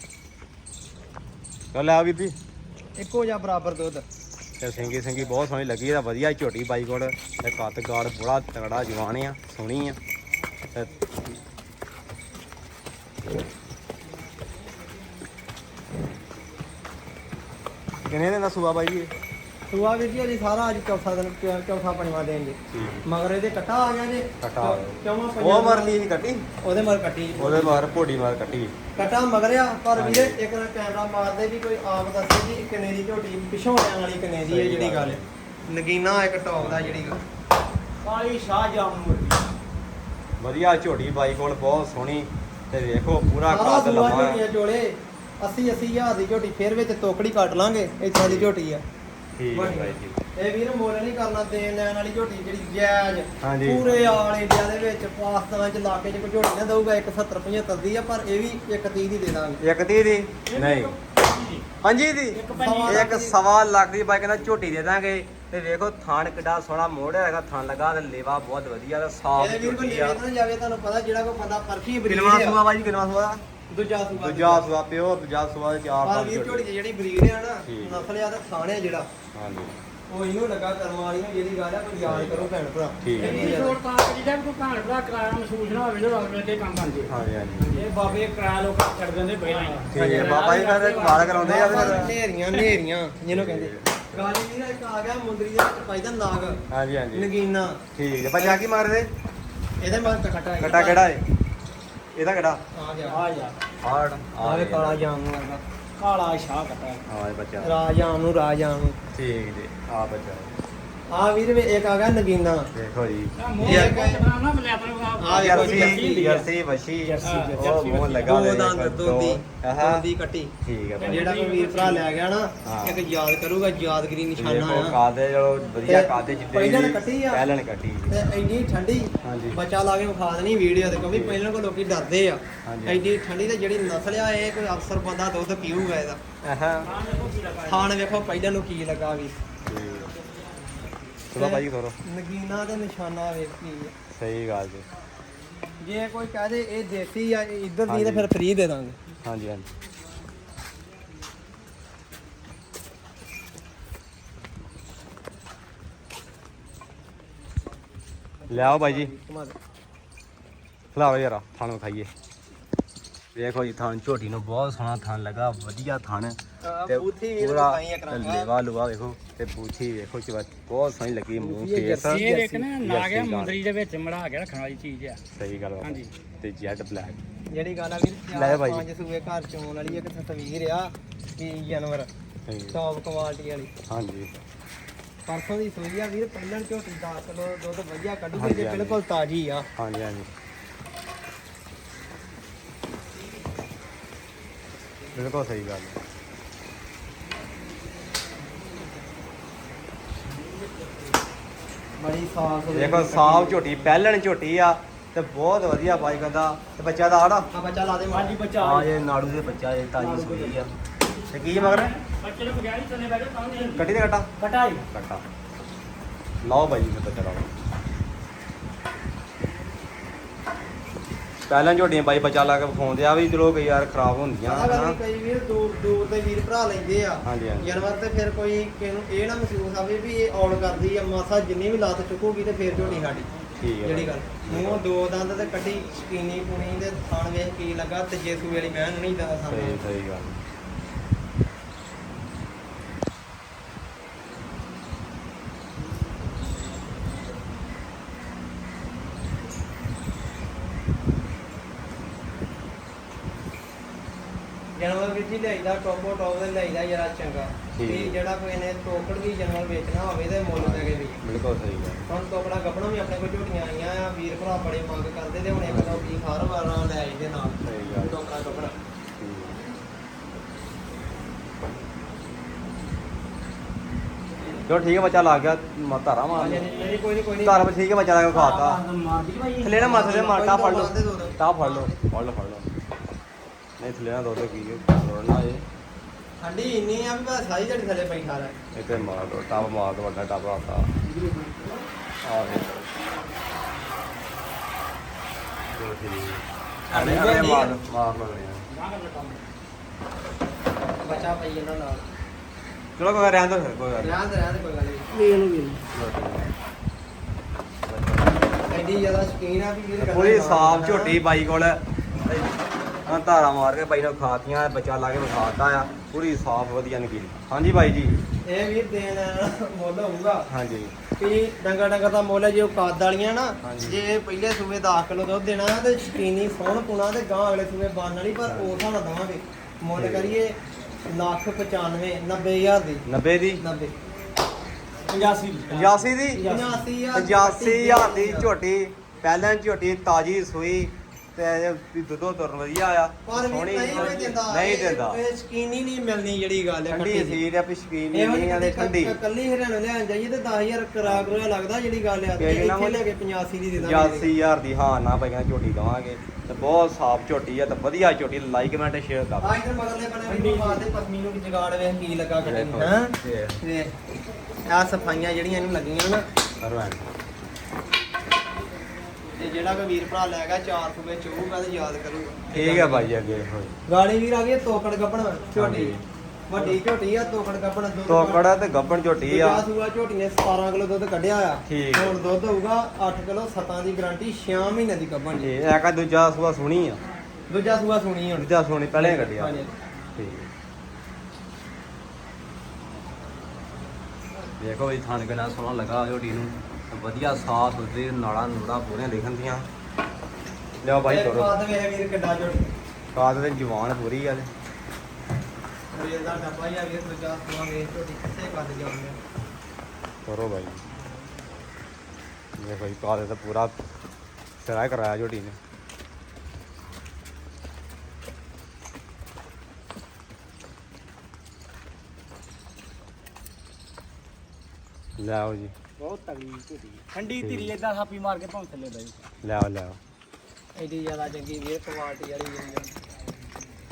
ਚੱਲ ਆ ਵੀਰ ਜੀ। ਇੱਕੋ ਜਿਹਾ ਬਰਾਬਰ ਦੁੱਧ। ਤੇ ਸਿੰਗੀ ਸਿੰਗੀ ਬਹੁਤ ਸੋਹਣੀ ਲੱਗੀ, ਇਹਦਾ ਵਧੀਆ ਝੋਟੀ ਬਾਈ ਕੋਲ। ਤੇ ਕੱਦ ਗਾੜ ਬੜਾ ਤਗੜਾ ਜਵਾਨ ਆ, ਸੋਹਣੀ ਆ। ਤੇ ਕਿੰਨੇ ਦਿਨ ਦਾ ਸੂਆ ਬਾਈ ਜੀ ਸੂਆ ਵੀਰ ਜੀ ਅਜੀ ਸਾਰਾ ਅੱਜ ਚੌਥਾ ਦਿਨ ਚੌਥਾ ਪੰਜਵਾਂ ਦਿਨ ਜੀ। ਮਗਰ ਇਹਦੇ ਕੱਟਾ ਆ ਗਿਆ ਜੀ। ਕੱਟਾ ਆ ਗਿਆ। ਚੌਵਾਂ ਉਹ ਮਰ ਲਈ ਕੱਟੀ? ਉਹਦੇ ਮਗਰ ਕੱਟੀ। ਉਹਦੇ ਮਾਰ ਭੋਡੀ ਮਾਰ ਕੱਟੀ। ਕੱਟਾ ਮਗਰਿਆ ਪਰ ਵੀਰੇ ਇੱਕ ਨਾ ਕੈਮਰਾ ਮਾਰਦੇ ਵੀ ਕੋਈ ਆਪ ਦੱਸੇ ਜੀ ਕਿੰਨੇ ਦੀ ਝੋਟੀ ਪਿਛੋਂ ਆਉਣ ਵਾਲੀ ਕਿੰਨੇ ਦੀ ਹੈ ਸਹੀ ਜਿਹੜੀ ਗੱਲ ਗੱਲ ਨਗੀਨਾ ਇੱਕ ਟੌਪ ਦਾ ਜਿਹੜੀ ਗੱਲ। ਕਾਲੀ ਸ਼ਾਹ ਜਾਮ ਮੁਰਗੀ ਵਧੀਆ ਝੋਟੀ ਬਾਈ ਕੋਲ ਬਹੁਤ ਸੋਹਣੀ। ਤੇ ਵੇਖੋ ਪੂਰਾ ਸਾਰਾ ਕੱਦ ਸੂਆ ਲੰਮਾ ਝੋਟੀਆਂ ਚੋਲੇ 80 80 ਹਜ਼ਾਰ ਦੀ ਝੋਟੀ ਫਿਰ ਵਿੱਚ ਤੋਕੜੀ ਕੱਟ ਲਾਂਗੇ ਇੱਥਾਂ ਦੀ ਝੋਟੀ ਆ। ਠੀਕ ਹੈ ਬਾਈ ਜੀ। ਇਹ ਵੀਰ ਮੁੱਲ ਨਹੀਂ ਕਰਨਾ ਦੇਣ ਲੈਣ ਵਾਲੀ ਝੋਟੀ ਜਿਹੜੀ ਜਾਇਜ਼ ਹਾਂਜੀ। ਪੂਰੇ ਆਲ ਇੰਡੀਆ ਦੇ ਵਿੱਚ ਪਾਕਿਸਤਾਨ ਚ ਇਲਾਕੇ ਚ ਕੋਈ ਝੋਟੀ ਨਾ ਦਊਗਾ 170 75 ਦੀ ਆ ਪਰ ਇਹ ਵੀ 130 ਦੀ ਦੇ ਦਾਂਗੇ। ਇੱਕ ਤੀਹ ਦੀ? ਨਹੀਂ। ਹਾਂਜੀ ਦੀ? ਇੱਕ ਪੰਜੀ ਇੱਕ ਸਵਾ ਲੱਖ ਦੀ ਬਾਈ ਕਹਿੰਦਾ ਝੋਟੀ ਦੇ ਦਾਂਗੇ। ਤੇ ਵੇਖੋ ਥਾਣ ਕਿੱਡਾ ਸੋਹਣਾ ਮੋੜਿਆ ਹੈਗਾ ਥਾਣ ਲਗਾ ਤੇ ਲੇਵਾ ਬਹੁਤ ਵਧੀਆ ਤੇ ਸਾਫ਼ ਇਹਦੇ ਵੀਰ ਕੋਈ ਝੋਟੀ ਆ। ਜਾਵੇ ਤੁਹਾਨੂੰ ਪਤਾ ਜਿਹੜਾ ਕੋਈ ਬੰਦਾ ਪਰਖੀ ਬਰੀਡ ਕਿਨਵਾ ਆ। ਸੂਆ ਬਾਈ ਕਿਨਵਾ ਸੂਆ। ਦੂਜਾ ਸੂਆ ਦੂਜਾ ਸੂਆ ਪਿਓ ਦੂਜਾ ਸੂਆ ਤੇ ਚਾਰ ਪਰ ਪੰਜ ਵੀਰ ਝੋਟੀ ਝੋਟੀ ਦੀ ਜਿਹੜੀ ਬਰੀਡ ਆ ਨਾ ਠੀਕ। ਨਸਲ ਆ ਤਾਂ ਖਾਣੇ ਜਿਹੜਾ। ਹਾਂਜੀ। ਉਹ ਇਹਨੂੰ ਲੱਗਾ ਕਰਮ ਵਾਲੀ ਨੂੰ ਜਿਹੜੀ ਗੱਲ ਆ ਕੋਈ ਯਾਦ ਕਰੋ ਭੈਣ ਭਰਾ। ਠੀਕ ਹੈ। ਇਹ ਛੋੜ ਤਾਂ ਕਰੀਦਾ ਵੀ ਕੋਈ ਭਾਣ ਭਰਾ ਕਿਰਾਇਆ ਮਹਿਸੂਸ ਨਾ ਹੋਵੇ ਜਦੋਂ ਅਗਲੇ ਦੇ ਕੰਮ ਜੇ। ਹਾਂਜੀ ਹਾਂਜੀ। ਇਹ ਬਾਬੇ ਕਿਰਾਇਆ ਲੋਕ ਛੱਡ ਦਿੰਦੇ ਪਹਿਲਾਂ ਹੀ। ਠੀਕ ਹੈ ਬਾਬਾ ਜੀ ਕਹਿੰਦੇ ਕਮਾਲ ਕਰਾਉਂਦੇ ਆ ਫਿਰ। ਨੇਰੀਆਂ ਨੇਰੀਆਂ ਜਿਹਨੂੰ ਕਹਿੰਦੇ। ਗਾਲੀ ਵੀਰ ਇੱਕ ਆ ਗਿਆ ਮੁੰਦਰੀ ਦੇ ਵਿੱਚ ਪਾਈਦਾ ਨਾਗ। ਹਾਂਜੀ ਹਾਂਜੀ। ਨਗੀਨਾ। ਠੀਕ ਹੈ ਬੱਚਾ ਕੀ ਮਾਰਦੇ? ਇਹਦੇ ਮਗਰ ਕਟਾ ਹੈ ਕਟਾ ਕਿਹੜਾ ਹੈ ਇਹਦਾ ਕਿਹੜਾ? ਆ ਗਿਆ। ਆ ਜਾ ਹਾਰਡ। ਆਵੇ ਕਾਲਾ ਜਾਮ ਨੂੰ ਲੱਗਾ ਕਾਲਾ ਸ਼ਾਹ ਕਟਾ ਹਾਂ। ਬੱਚਾ। ਰਾਜਾਮ ਨੂੰ ਰਾਜਾਮ ਨੂੰ। ਠੀਕ ਜੀ। ਆ ਬੱਚਾ। ਆ ਵੀਰ ਵੇ ਇੱਕ ਆ ਗਿਆ ਨਗੀਨਾ ਦੇਖੋ ਜੀ ਆ ਵੇਖੋ ਜੀ, ਜਰਸੀ ਜਰਸੀ ਵਸ਼ੀ ਜਰਸੀ, ਉਹ ਮੂੰਹ। ਲੱਗਾ ਦੋ ਹੋਇਆ ਦੰਦ ਦੋਂਦੀ ਦੋ। ਆਹਾ, ਦੋਂਦੀ ਕੱਟੀ ਠੀਕ ਹੈ ਜਿਹੜਾ ਕੋਈ ਵੀਰ ਭਰਾ ਲੈ ਗਿਆ ਨਾ ਹਾਂ। ਇੱਕ ਯਾਦ ਕਰੂਗਾ ਯਾਦਗਰੀ ਨਿਸ਼ਾਨਾ ਆ ਕਾਦੇ ਜੋ ਵਧੀਆ ਕਾਦੇ ਜਿੱਡੇ ਪਹਿਲਾਂ ਕੱਟੀ ਆ। ਪਹਿਲਾਂ ਕੱਟੀ। ਤੇ ਇੰਨੀ ਠੰਡੀ ਹਾਂਜੀ। ਬੱਚਾ ਲਾ ਕੇ ਵਿਖਾ ਦੇਣੀ ਵੀਡੀਓ ਤੇ ਕਿਉਂਕਿ ਪਹਿਲਾਂ ਕੋ ਲੋਕੀ ਡਰਦੇ ਆ। ਐਡੀ ਠੰਡੀ ਤੇ ਜਿਹੜੀ ਨਸਲ ਆ ਇਹ ਕੋਈ ਅਫਸਰ ਬੰਦਾ ਦੁੱਧ ਪੀਊਗਾ ਇਹਦਾ ਆਹਾ ਖਾਣ ਵੇਖੋ ਪਹਿਲਾਂ ਨੂੰ ਕੀ ਲੱਗਾ ਵੀ ਚਲੋ ਭਾਈ ਕਰੋ ਨਗੀਨਾ ਦੇ ਨਿਸ਼ਾਨਾ ਵੇਖ। ਸਹੀ ਗੱਲ ਜੀ ਜੇ ਕੋਈ ਕਹਦੇ ਇਹ ਦੇਸੀ ਆ ਇਹ ਇੱਧਰ ਦੀ ਤੇ। ਫਿਰ ਫ੍ਰੀ ਦੇ ਦਾਂਗੇ ਹਾਂਜੀ ਹਾਂਜੀ ਲਿਆਓ ਭਾਈ ਜੀ ਘੁਮਾ। ਖਲਾਓ ਯਾਰਾ ਥਾਣੋਂ ਖਾਈਏ ਵੇਖੋ ਜੀ ਥਾਣ ਝੋਟੀ ਨੂੰ ਬਹੁਤ ਸੋਹਣਾ ਥਾਣ ਲੱਗਾ ਵਧੀਆ ਥਾਣ ਤੇ ਪੂਰਾ। ਲੇਵਾ ਲੁਵਾ ਵੇਖੋ ਤੇ ਬੂਥੀ ਵੇਖੋ ਚ ਬਹੁਤ ਸੋਹਣੀ ਲੱਗੀ ਮੂੰਹ ਫੇਸ ਇਹ ਇੱਕ ਨਾ ਨਾ ਗਿਆ ਜਰਸੀ ਗਾਂ। ਮੁੰਦਰੀ ਦੇ ਵਿੱਚ ਮੜਾ ਕੇ ਰੱਖਣ ਵਾਲੀ ਚੀਜ਼ ਆ ਸਹੀ ਗੱਲ ਹਾਂਜੀ। ਤੇ ਜੈਡ ਬਲੈਕ ਜਿਹੜੀ ਗੱਲ ਆ ਵੀਰ ਲੈ ਚਾਰ ਭਾਈ। ਪੰਜ ਸੂਏ ਘਰ ਚੋਣ ਵਾਲੀ ਇੱਕ ਤਸਵੀਰ ਆ ਵੀ ਜਾਨਵਰ ਟੌਪ ਕੁਆਲਿਟੀ ਵਾਲੀ ਹਾਂਜੀ ਪਰਸੋਂ ਦੀ ਸੂਈ ਆ ਵੀਰ ਪਹਿਲਾਂ ਝੋਟੀ 10 ਕਿਲੋ ਦੁੱਧ ਵਧੀਆ ਕੱਢੂਗੀ ਹਾਂਜੀ। ਬਿਲਕੁਲ ਤਾਜੀ ਆ ਹਾਂਜੀ ਹਾਂਜੀ ਬਿਲਕੁਲ ਸਹੀ ਗੱਲ ਹੈ। ਬੜੀ ਸਾਫ਼ ਦੇਖੋ ਸਾਫ਼ ਝੋਟੀ ਪਹਿਲਣ ਝੋਟੀ ਆ ਤੇ ਬਹੁਤ ਵਧੀਆ ਬਾਈ ਕਹਿੰਦਾ ਤੇ ਬੱਚਾ ਦਾ ਆੜਾ? ਆ ਬੱਚਾ ਲਾ ਦੇ ਹਾਂਜੀ ਬੱਚਾ ਆ ਇਹ ਨਾੜੂ ਦੇ ਬੱਚਾ ਇਹ ਤਾਜੀ ਸੂਈ ਆ। ਤੇ ਕੀ ਮਗਰ? ਬੱਚੇ ਨੂੰ ਬਗੈਰ ਹੀ ਚਲੇ ਬੈਠੇ ਤਾਂ ਨਹੀਂ ਕੱਟੀ ਤੇ ਕੱਟਾ? ਕਟਾਈ ਕੱਟਾ। ਲਾਓ ਬਾਈ ਜੀ ਬੱਚਾ ਲਾਓ। ਪਹਿਲਾਂ ਝੋਟੀਆਂ ਬਾਈ ਬੱਚਾ ਲਾ ਕੇ ਵਿਖਾਉਂਦੇ ਆ ਵੀ ਚਲੋ ਕਈ ਯਾਰ ਖਰਾਬ ਹੁੰਦੀਆਂ ਹਨਾ। ਕਈ ਵੀਰ ਦੂਰ ਦੂਰ ਦੇ ਵੀਰ ਭਰਾ ਲੈਂਦੇ ਆ। ਹਾਂਜੀ ਹਾਂਜੀ। ਜਾਨਵਰ ਤੇ ਫਿਰ ਕੋਈ ਕਿਸੇ ਨੂੰ ਇਹ ਨਾ ਮਹਿਸੂਸ ਆਵੇ ਵੀ ਇਹ ਔੜ ਕਰਦੀ ਆ ਮਾਸਾ ਜਿੰਨੀ ਵੀ ਲੱਤ ਚੁੱਕੂਗੀ ਤੇ ਫਿਰ ਝੋਟੀ ਸਾਡੀ। ਠੀਕ ਹੈ ਜਿਹੜੀ। ਗੱਲ। ਮੂੰਹ ਦੋ ਦੰਦ ਤੇ ਕੱਢੀ ਸਕੀਨੀ ਪੁਣੀ ਦੇ ਥਾਣ ਵੇਖ ਕੀ ਲੱਗਾ ਤੀਜੇ ਸੂਏ ਵਾਲੀ ਮੈਂ ਨਹੀਂ ਦਾ ਸਹੀ ਗੱਲ। ਹੀ ਲਿਆਈਦਾ ਟੋਪੋ ਟੋਪ ਦੇ ਲਿਆਈਦਾ ਜਰਾ ਚੰਗਾ। ਠੀਕ ਵੀ। ਜਿਹੜਾ ਕੋਈ ਨੇ ਤੋਕੜ ਦੀ ਜਾਨਵਰ ਵੇਚਣਾ ਹੋਵੇ ਤੇ ਮੁੱਲ ਦੇ ਕੇ ਵੀ। ਬਿਲਕੁਲ ਸਹੀ ਗੱਲ। ਹੁਣ ਤੋਕੜਾ ਗੱਪਣਾ ਵੀ ਆਪਣੇ ਕੋਲ ਝੋਟੀਆਂ ਆਈਆਂ ਆ ਵੀਰ ਭਰਾ ਬੜੇ ਮੰਗ ਕਰਦੇ ਤੇ ਹੁਣ ਇੱਕ ਦੋ ਵੀ ਹਰ ਵਾਰ ਲੈ ਆਈਦੇ ਨਾਲ। ਸਹੀ ਗੱਲ। ਤੋਕੜਾ ਗੱਪਣਾ ਚਲੋ ਠੀਕ ਹੈ ਬੱਚਾ ਲੱਗ ਗਿਆ ਮ- ਧਾਰਾ ਮਾਰ। ਨਹੀਂ ਕੋਈ ਨਹੀਂ ਕੋਈ ਨਹੀਂ ਧਾਰਾ ਵਿੱਚ ਠੀਕ ਹੈ ਬੱਚਾ ਲਾ ਕੇ ਖਾਤਾ ਥੱਲੇ ਨਾ ਮੱਥ ਦੇ ਮਾਰ ਫੜ ਲਓ। ਬੰਨ੍ਹਦੇ ਦੋ ਦੋ। ਟਾ ਫੜ ਲਓ। ਫੜ ਲਓ ਫੜ ਲਓ। ਥੱਲੇ ਨਾ ਦੁੱਧ ਕੀ ਰੋਣਾ ਏ ਠੰਡੀ ਇੰਨੀ ਆ ਵੀ ਬਸ ਸਾਰੀ ਜੜੀ ਥੱਲੇ ਬੈਠਾ ਰਹਿ ਇੱਥੇ ਮਾਰ ਦੋ ਟੱਬ ਮਾਰ ਦੋ ਵੱਡਾ ਟੱਬ ਆਤਾ ਆ। ਵੇ ਠੀਕ ਅਰੇ ਅਰੇ ਮਾਰ ਮਾਰ ਲੱਗਣੇ ਬੱਚਾ ਪਈ ਇਹਨਾਂ ਨਾਲ। ਚਲੋ ਕੋਈ ਰਹਿਣ ਦੋ ਫਿਰ ਕੋਈ ਗੱਲ ਰਹਿਣ ਦੇ ਰਹਿਣ ਦੇ ਕੋਈ ਗੱਲ ਨਹੀਂ। ਵੇਖ ਲਓ ਵੇਖ ਐਡੀ ਜ਼ਿਆਦਾ ਸ਼ਕੀਨ ਆ ਵੀ ਵੀਰ ਕਰਨਾ। ਪੂਰੀ ਸਾਫ਼। ਝੋਟੀ ਬਾਈ ਕੋਲ। ਹਾਂ ਧਾਰਾ ਮਾਰ ਕੇ ਬਾਈ ਨੇ ਖਾਤੀਆਂ ਬੱਚਾ ਲਾ ਕੇ ਵਿਖਾਤਾ ਆ। ਪੂਰੀ ਸਾਫ਼ ਵਧੀਆ ਨਕੀਲੀ। ਹਾਂਜੀ ਬਾਈ ਜੀ। ਇਹ ਵੀਰ ਦੇਣ ਮੁੱਲ ਹੋਊਗਾ। ਹਾਂਜੀ। ਵੀ ਡੰਗਾ ਡੰਗਾ ਦਾ ਮੁੱਲ ਹੈ ਜੇ ਉਹ ਕਾਦ ਵਾਲੀਆਂ ਨਾ। ਜੇ ਪਹਿਲੇ ਸੂਬੇ 10 ਕਿਲੋ ਦੁੱਧ ਦੇਣਾ ਤੇ ਸ਼ਕੀਨੀ ਸੋਹਣ ਪੁਣਾ ਤੇ ਗਾਂ ਅਗਲੇ ਸੂਬੇ ਬਣ ਵਾਲੀ ਪਰ ਉਹ ਨਾਲ ਦਵਾਂਗੇ। ਮੁੱਲ ਕਰੀਏ ਲੱਖ 95 90000 ਦੀ। 90 ਦੀ? 90 85 85 ਦੀ? 85000 85000 ਦੀ ਝੋਟੀ। ਪਹਿਲਾਂ ਝੋਟੀ ਤਾਜੀ ਸੂਈ। ਤੇ ਵੀ ਦੁੱਧੋ ਤੁਰਨ ਵਧੀਆ ਆ। ਪਰ ਵੀ ਸੋਹਣੀ ਨਹੀਂ ਦਿੰਦਾ ਨਹੀਂ ਇਹ- ਦਿੰਦਾ। ਇਹ ਸ਼ਕੀਨੀ ਨਹੀਂ ਮਿਲਣੀ ਜਿਹੜੀ ਗੱਲ ਹੈ ਠੰਡੀ। ਸੀਰ ਆ ਪਿਸ਼ਕੀਨ ਇਹੋ ਨਹੀਂ ਆਦੇ ਠੰਡੀ। ਕੱਲੀ ਹਰਿਆਣਾ ਲਿਆਣ ਜਾਈਏ ਤੇ 10000 ਕਰਾ ਕਰੋਇਆ ਲੱਗਦਾ ਜਿਹੜੀ ਗੱਲ ਆ ਤੇ ਇੱਥੇ ਲੈ ਕੇ 85 ਦੀ ਦੇ ਦਾਂਗੇ। 80000 ਦੀ ਹਾਂ ਨਾ ਭਾਈ ਕਹਿੰਦਾ ਝੋਟੀ ਦਵਾਂਗੇ। ਤੇ ਬਹੁਤ ਸਾਫ਼ ਝੋਟੀ ਆ ਤੇ ਵਧੀਆ ਝੋਟੀ ਲਾਈਕ ਕਮੈਂਟ ਸ਼ੇਅਰ ਕਰ। ਆ ਇਧਰ ਮਗਰਲੇ ਬਣੇ ਵੀ ਮਾਰਦੇ ਪਤਨੀ ਨੂੰ ਵੀ ਜਗਾੜ ਵੇਖ ਕੀ ਲੱਗਾ ਕੱਢਣ ਦੇਖੋ। ਹਾਂ? ਇਹ ਤੇ ਆ ਸਫਾਈਆਂ ਜਿਹੜੀਆਂ ਇਹਨੂੰ ਲੱਗੀਆਂ ਨਾ। ਸਰਵੈਂ ਤੇ ਜਿਹੜਾ ਕੋਈ ਵੀਰ ਭਰਾ ਲੈ ਗਿਆ 4 ਸੂਬੇ ਚੋਊਗਾ ਤੇ ਯਾਦ ਕਰੂਗਾ? ਠੀਕ ਆ ਭਾਈ ਅੱਗੇ ਹੋਈ ਗਾੜੀ ਵੀਰ ਆ ਗਈ ਤੋਕੜ ਗੱਪਣ ਝੋਟੀ। ਵੱਡੀ ਝੋਟੀ ਆ ਤੋਕੜ ਗੱਪਣ ਦੁੱਧ ਤੋਕੜਾ ਤੇ ਗੱਬਣ ਝੋਟੀ ਆ। ਸੂਆ ਝੋਟੀ ਨੇ 17 ਕਿਲੋ ਦੁੱਧ ਕੱਢਿਆ ਆ। ਠੀਕ। ਹੁਣ ਦੁੱਧ ਹੋਊਗਾ 8 ਕਿਲੋ 7 ਦੀ ਗਾਰੰਟੀ 6 ਮਹੀਨੇ ਦੀ ਗੱਭਣ ਜੀ। ਇਹ ਇੱਕ ਦੂਜਾ ਸੁਆ ਸੁਣੀ ਆ। ਦੂਜਾ ਸੂਆ ਸੁਣੀ ਹੁਣ। ਦੂਜਾ ਸੁਣੀ ਪਹਿਲੇ ਕੱਢਿਆ। ਹਾਂਜੀ। ਠੀਕ ਦੇਖੋ ਇਹ ਥਣ ਕਿੰਨਾ ਸੋਹਣਾ ਲੱਗਾ ਝੋਟੀ ਨੂੰ। ਵਧੀਆ ਸਾਫ਼ ਸੁਥਰੀ ਨਾੜਾਂ ਨੂੜਾਂ ਪੂਰੀਆਂ ਦਿਖਣ ਦੀਆਂ ਲਿਓ ਬਾਈ ਕਰੋ। ਬਾਤ ਵੇਖ ਵੀਰ ਕਿੱਡਾ ਝੋਟੀ ਕਾਦ ਤੇ ਜਵਾਨ ਪੂਰੀ ਆ ਤੇ ਰੇਲ ਦਾ ਡੱਬਾ ਹੀ ਆ ਵੀਰ ਦੂਜਾ ਸੂਆ ਵੇਖ ਝੋਟੀ ਕਿੱਥੇ ਕੱਦ ਜਾਂਦੇ ਕਰੋ ਬਾਈ। ਇਹ ਭਾਈ ਕਾਦ ਤੇ ਪੂਰਾ ਸਿਰਾ ਕਰਾਇਆ ਝੋਟੀ ਨੇ। ਲਿਆਓ ਜੀ। ਬਹੁਤ ਤਗੜੀ ਝੋਟੀ ਠੰਡੀ ਧੀਰੀ ਇਦਾਂ ਹਾਪੀ ਮਾਰ ਕੇ ਭੌਂ ਥੱਲੇ ਬਈ। ਲਿਆਓ ਲਿਆਓ। ਐਡੀ ਜ਼ਿਆਦਾ ਚੰਗੀ ਵੀਰ ਕੁਆਲਿਟੀ ਵਾਲੀ ਜਿਹੜੀ।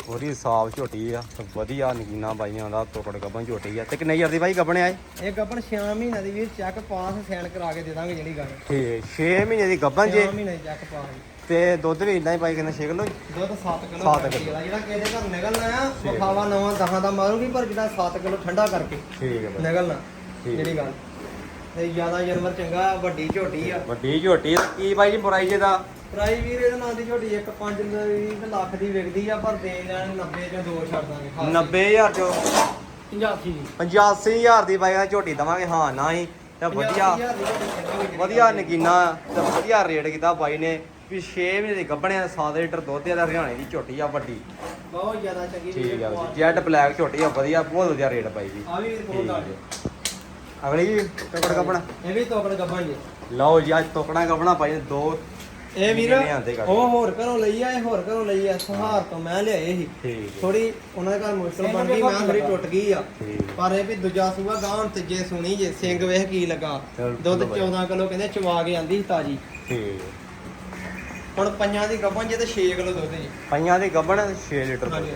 ਪੂਰੀ ਸਾਫ਼ ਝੋਟੀ ਆ ਵਧੀਆ ਨਗੀਨਾ ਬਾਈਆਂ ਦਾ ਤੋਕੜ ਗੱਬਨ ਝੋਟੀ ਆ। ਤੇ ਕਿੰਨੇ ਹਜ਼ਾਰ ਦੀ ਬਾਈ ਗੱਬਣੇ ਆਏ ਇਹ ਗੱਪਣ 6 ਮਹੀਨੇ ਦੀ ਵੀਰ ਚੈੱਕ ਪਾਸ ਸੈਨ ਕਰਾ ਕੇ ਦੇ ਦਾਂਗੇ ਜਿਹੜੀ ਗੱਲ। ਠੀਕ 6 ਮਹੀਨੇ ਦੀ ਗੱਬਨ 6 ਜੇ ਮਹੀਨੇ ਦੀ ਚੈੱਕ ਪਾਸ ਤੇ ਦੁੱਧ ਵੀ ਇੰਨਾ ਹੀ ਬਾਈ ਕਹਿੰਦਾ 6 ਕਿਲੋ ਦੁੱਧ 7 ਕਿਲੋ ਸੱਤ ਗਾਰੰਟੀ ਕਿਲੋ। ਵਾਲਾ ਜਿਹੜਾ ਕਿਸੇ ਦੇ ਘਰ ਨਿਕਲਣਾ ਆ। ਵਿਖਾਵਾ ਨਵਾਂ ਦਹਾਂ ਦਾ ਮਾਰੂਗੀ ਪਰ ਜਿਹੜਾ 7 ਕਿਲੋ ਠੰਡਾ ਕਰਕੇ ਠੀਕ ਹੈ ਨਿਕਲਣਾ। ਜਿਹੜੀ ਗੱਲ। ਤੇ ਜ਼ਿਆਦਾ ਜਨਮਰ ਚੰਗਾ ਵੱਡੀ ਝੋਟੀ ਆ। ਵੱਡੀ ਝੋਟੀ ਤੇ ਕੀ ਬਾਈ ਜੀ ਬੁਰਾਈ ਜੇ ਦਾ ਪ੍ਰਾਈ ਵੀਰ ਇਹਦੇ ਨਾਲ ਦੀ ਝੋਟੀ ਇੱਕ 5 ਲੱਖ ਦੀ ਵਿਕਦੀ ਆ ਪਰ ਦੇ ਲੈਣ 90 ਚੋਂ ਦੋ ਛੱਡ ਦਾਂਗੇ ਖਾਸ। 90000 ਚੋਂ? 85 ਦੀ 85000 ਦੀ ਬਾਈ ਦਾ ਝੋਟੀ ਦਵਾਂਗੇ ਹਾਂ ਨਾ ਹੀ। ਤੇ ਵਧੀਆ। 85,000 ਦੀ ਝੋਟੀ ਛੱਡਾਂਗੇ ਜਿਹੜੀ ਵਧੀਆ। ਨਗੀਨਾ ਤੇ ਵਧੀਆ ਰੇਟ ਕੀਤਾ ਬਾਈ ਨੇ। ਵੀ 6 ਮਹੀਨੇ ਦੀ ਗੱਬਣੇ 7 ਲੀਟਰ ਦੁੱਧ ਤੇ ਹਰਿਆਣੇ ਦੀ ਝੋਟੀ ਆ ਵੱਡੀ। ਬਹੁਤ ਜ਼ਿਆਦਾ ਚੰਗੀ ਠੀਕ ਆ। ਜੀ ਜੈਟ ਬਲੈਕ ਝੋਟੀ ਆ ਵਧੀਆ ਬਹੁਤ ਵਧੀਆ ਰੇਟ ਬਾਈ ਜੀ। ਆ ਵੀ ਬਹੁਤ ਅਗਲੀ ਜੀ ਟੋਕੜ ਗੱਬਣਾ ਇਹ ਵੀ ਤੋਕੜ ਜੀ ਲਓ ਜੀ ਅੱਜ ਟੋਕੜਾ ਗੱਬਣਾ ਭਾਈ ਦੋ ਇਹ ਵੀਰ ਆਂਦੇ? ਉਹ ਹੋਰ ਘਰੋਂ ਲਈ ਆ ਇਹ ਹੋਰ ਘਰੋਂ ਲਈ ਆ ਸੁਹਾਰ ਤੋਂ ਮੈਂ ਲਿਆਏ ਸੀ। ਠੀਕ ਹੈ। ਥੋੜੀ ਉਹਨਾਂ ਦੇ ਘਰ ਮੁਸ਼ਕਲ ਬਣ ਗਈ ਮੈਂ ਥੋੜੀ ਟੁੱਟ ਗਈ ਆ। ਠੀਕ ਪਰ ਇਹ ਵੀ ਦੂਜਾ ਸੂਆ ਗਾਂ ਤੀਜੇ ਸੁਣੀ ਜੇ ਸਿੰਘ ਵੇਖ ਕੀ ਲੱਗਾ। ਚਲੋ, ਦੁੱਧ ਬਾਈ। 14 ਕਿਲੋ ਕਹਿੰਦੇ ਚਵਾ ਕੇ ਆਂਦੀ ਸੀ ਤਾਜੀ। ਠੀਕ ਹੁਣ ਪੰਜਾਂ ਦੀ ਗੱਭਣ ਜੇ ਤੇ 6 ਕਿਲੋ ਦੁੱਧ ਜੀ। ਪਈਆਂ ਦੀ ਗੱਬਣ 6 ਲੀਟਰ ਹਾਂਜੀ।